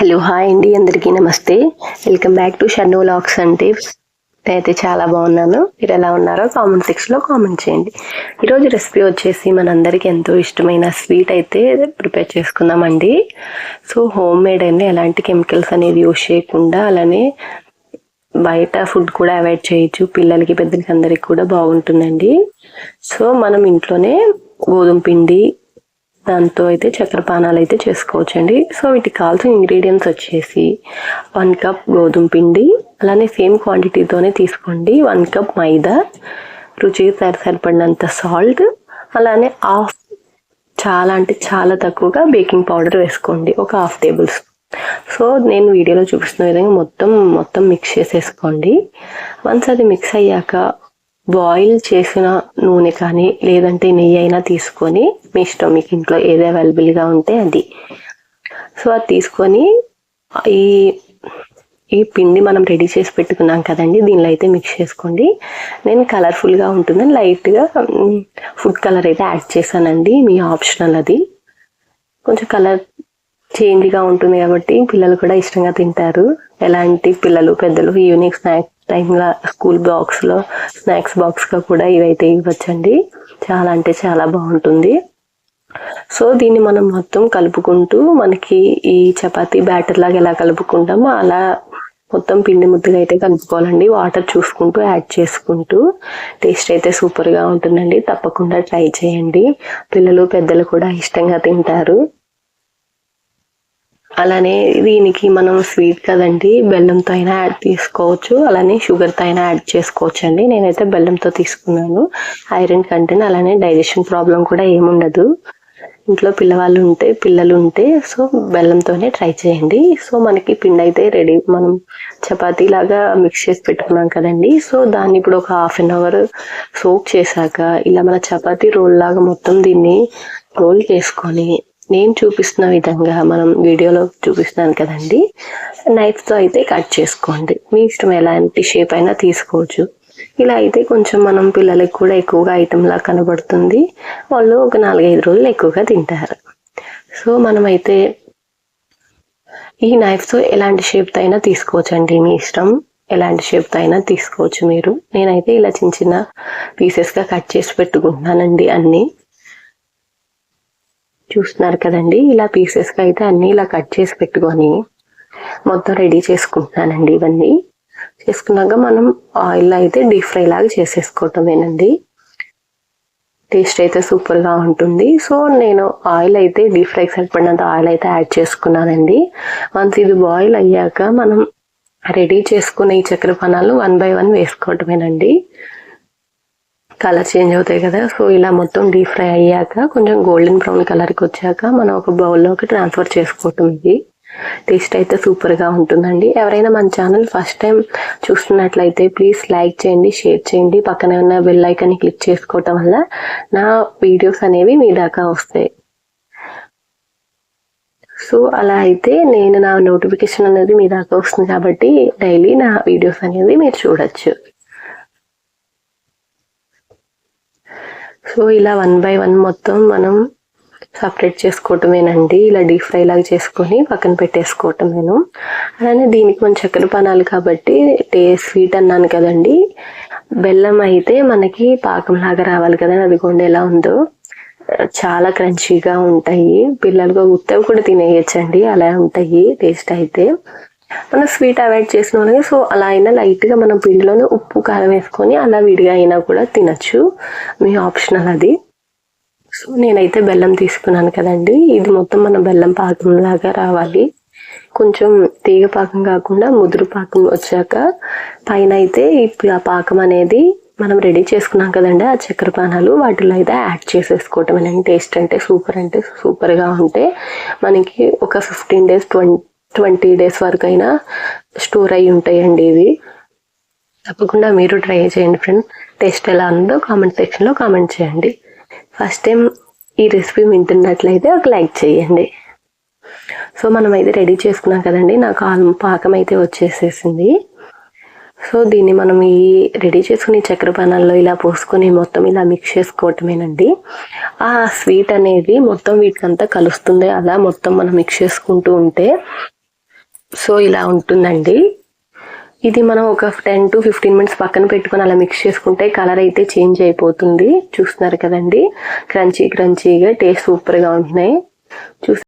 Hello hi అండి. అందరికీ నమస్తే. వెల్కమ్ బ్యాక్ టు షన్ను లాక్స్ అంటే నేనైతే చాలా బాగున్నాను. మీరు ఎలా ఉన్నారో కామెంట్ సెక్షన్లో కామెంట్ చేయండి. ఈరోజు రెసిపీ వచ్చేసి మనందరికీ ఎంతో ఇష్టమైన స్వీట్ అయితే ప్రిపేర్ చేసుకుందామండి. సో హోమ్ మేడ్ అండి ఎలాంటి కెమికల్స్ అనేది యూజ్ చేయకుండా అలానే బయట ఫుడ్ కూడా అవాయిడ్ చేయొచ్చు. పిల్లలకి పెద్దలకి అందరికి కూడా బాగుంటుందండి. సో మనం ఇంట్లోనే గోధుమ పిండి దాంతో అయితే చక్కెర పానాలు అయితే చేసుకోవచ్చండి. సో వీటికి కావాల్సిన ఇంగ్రీడియంట్స్ వచ్చేసి వన్ కప్ గోధుమ పిండి అలానే సేమ్ క్వాంటిటీతోనే తీసుకోండి. వన్ కప్ మైదా రుచికి సరి సరిపడినంత సాల్ట్ అలానే హాఫ్ చాలా అంటే చాలా తక్కువగా బేకింగ్ పౌడర్ వేసుకోండి. ఒక హాఫ్ టేబుల్ స్పూన్ సో నేను వీడియోలో చూపిస్తున్న విధంగా మొత్తం మొత్తం మిక్స్ చేసేసుకోండి. వన్స్ అది మిక్స్ అయ్యాక బాయిల్ చేసిన నూనె కానీ లేదంటే నెయ్యి అయినా తీసుకొని మీ ఇష్టం మీకు ఇంట్లో ఏది అవైలబుల్గా ఉంటే అది. సో అది తీసుకొని ఈ ఈ పిండి మనం రెడీ చేసి పెట్టుకున్నాం కదండి దీనిలో అయితే మిక్స్ చేసుకోండి. నేను కలర్ఫుల్గా ఉంటుంది లైట్గా ఫుడ్ కలర్ అయితే యాడ్ చేశానండి మీ ఆప్షనల్ అది. కొంచెం కలర్ చేంజ్గా ఉంటుంది కాబట్టి పిల్లలు కూడా ఇష్టంగా తింటారు. ఎలాంటి పిల్లలు పెద్దలు ఈవినింగ్ స్నాక్ టైంలో స్కూల్ బాక్స్లో స్నాక్స్ బాక్స్గా కూడా ఇవైతే ఇవ్వచ్చండి. చాలా అంటే చాలా బాగుంటుంది. సో దీన్ని మనం మొత్తం కలుపుకుంటూ మనకి ఈ చపాతీ బ్యాటర్ లాగా ఎలా కలుపుకుంటామో అలా మొత్తం పిండి ముద్దగా అయితే కలుపుకోవాలండి. వాటర్ చూసుకుంటూ యాడ్ చేసుకుంటూ. టేస్ట్ అయితే సూపర్గా ఉంటుందండి. తప్పకుండా ట్రై చేయండి. పిల్లలు పెద్దలు కూడా ఇష్టంగా తింటారు. అలానే దీనికి మనం స్వీట్ కదండి బెల్లంతో అయినా యాడ్ తీసుకోవచ్చు. అలానే షుగర్తో అయినా యాడ్ చేసుకోవచ్చు అండి నేనైతే బెల్లంతో తీసుకున్నాను. ఐరన్ కంటెంట్ అలానే డైజెషన్ ప్రాబ్లం కూడా ఏముండదు. ఇంట్లో పిల్లవాళ్ళు ఉంటే పిల్లలు ఉంటే సో బెల్లంతోనే ట్రై చేయండి. సో మనకి పిండి అయితే రెడీ మనం చపాతీ లాగా మిక్స్ చేసి పెట్టుకున్నాం కదండి. సో దాన్ని ఇప్పుడు ఒక హాఫ్ అన్ అవర్ సోక్ చేశాక ఇలా మన చపాతీ రోల్ లాగా మొత్తం దీన్ని రోల్ చేసుకొని నేను చూపిస్తున్న విధంగా మనం వీడియోలో చూపిస్తున్నాను కదండి. నైఫ్తో అయితే కట్ చేసుకోండి. మీ ఇష్టం ఎలాంటి షేప్ అయినా తీసుకోవచ్చు. ఇలా అయితే కొంచెం మనం పిల్లలకి కూడా ఎక్కువగా ఐటెంలా కనబడుతుంది. వాళ్ళు ఒక నాలుగైదు రోజులు ఎక్కువగా తింటారు. సో మనమైతే ఈ నైఫ్తో ఎలాంటి షేప్తో అయినా తీసుకోవచ్చు అండి మీ ఇష్టం ఎలాంటి షేప్తో అయినా తీసుకోవచ్చు మీరు. నేనైతే ఇలా చిన్న చిన్న పీసెస్గా కట్ చేసి పెట్టుకుంటున్నానండి అన్నీ. చూస్తున్నారు కదండి. ఇలా పీసెస్గా అయితే అన్నీ ఇలా కట్ చేసి పెట్టుకొని మొత్తం రెడీ చేసుకుంటున్నానండి ఇవన్నీ. చేసుకున్నాక మనం ఆయిల్ అయితే డీప్ ఫ్రై లాగా చేసేసుకోవటమేనండి టేస్ట్ అయితే సూపర్గా ఉంటుంది. సో నేను ఆయిల్ అయితే డీప్ ఫ్రైకి సరిపడినంత ఆయిల్ అయితే యాడ్ చేసుకున్నానండి. వన్స్ ఇది బాయిల్ అయ్యాక మనం రెడీ చేసుకున్న ఈ చక్కెర పనాలు వన్ బై వన్ వేసుకోవటమేనండి. కలర్ చేంజ్ అవుతాయి కదా. సో ఇలా మొత్తం డీప్ ఫ్రై అయ్యాక కొంచెం గోల్డెన్ బ్రౌన్ కలర్కి వచ్చాక మనం ఒక బౌల్లోకి ట్రాన్స్ఫర్ చేసుకోవటం ఇది. టేస్ట్ అయితే సూపర్గా ఉంటుందండి. ఎవరైనా మన ఛానల్ ఫస్ట్ టైం చూస్తున్నట్లయితే ప్లీజ్ లైక్ చేయండి షేర్ చేయండి. పక్కనే ఉన్న బెల్ ఐకాన్ని క్లిక్ చేసుకోవటం వల్ల నా వీడియోస్ అనేవి మీ దాకా వస్తాయి. సో అలా అయితే నేను నా నోటిఫికేషన్ అనేది మీ దాకా వస్తుంది కాబట్టి డైలీ నా వీడియోస్ అనేది మీరు చూడొచ్చు. సో ఇలా వన్ బై వన్ మొత్తం మనం సపరేట్ చేసుకోవటమేనండి. ఇలా డీప్ ఫ్రై లాగా చేసుకొని పక్కన పెట్టేసుకోవటమేను. అలానే దీనికి మన చక్కెర పానాలు కాబట్టి టే స్వీట్ అన్నాను కదండి. బెల్లం అయితే మనకి పాకం లాగా రావాలి కదా అదిగోండి ఎలా ఉందో. చాలా క్రంచీగా ఉంటాయి. పిల్లలుగా ఉత్తవి కూడా తినేయచ్చండి. అలా ఉంటాయి టేస్ట్ అయితే. మనం స్వీట్ అవాయిడ్ చేసిన వాళ్ళకి సో అలా అయినా లైట్గా మనం పిండిలోనే ఉప్పు కారం వేసుకొని అలా విడిగా అయినా కూడా తినచ్చు. మీ ఆప్షనల్ అది. సో నేనైతే బెల్లం తీసుకున్నాను కదండి. ఇది మొత్తం మన బెల్లం పాకం లాగా రావాలి. కొంచెం తీగ పాకం కాకుండా ముదురు పాకం వచ్చాక పైన అయితే ఇప్పుడు ఆ పాకం అనేది మనం రెడీ చేసుకున్నాం కదండి. ఆ చక్కెర పానాలు వాటిలో అయితే యాడ్ చేసేసుకోవటం. టేస్ట్ అంటే సూపర్ అంటే సూపర్గా ఉంటే మనకి ఒక fifteen days twenty twenty days వరకు అయినా స్టోర్ అయి ఉంటాయండి ఇవి. తప్పకుండా మీరు ట్రై చేయండి ఫ్రెండ్. టేస్ట్ ఎలా ఉందో కామెంట్ సెక్షన్లో కామెంట్ చేయండి. ఫస్ట్ టైం ఈ రెసిపీ వింటున్నట్లయితే ఒక లైక్ చేయండి. సో మనం అయితే రెడీ చేసుకున్నాం కదండి. నాకు ఆల్ పాకం అయితే వచ్చేసేసింది. సో దీన్ని మనం ఈ రెడీ చేసుకుని చక్కెర పానాల్లో ఇలా పోసుకొని మొత్తం ఇలా మిక్స్ చేసుకోవటమేనండి. ఆ స్వీట్ అనేది మొత్తం వీటికంతా కలుస్తుంది. అలా మొత్తం మనం మిక్స్ చేసుకుంటూ ఉంటే సో ఇలా ఉంటుందండి. ఇది మనం ఒక టెన్ టు ఫిఫ్టీన్ మినిట్స్ పక్కన పెట్టుకొని అలా మిక్స్ చేసుకుంటే కలర్ అయితే చేంజ్ అయిపోతుంది. చూస్తున్నారు కదండి? క్రంచీ క్రంచీగా టేస్ట్ సూపర్గా ఉంటున్నాయి. చూసి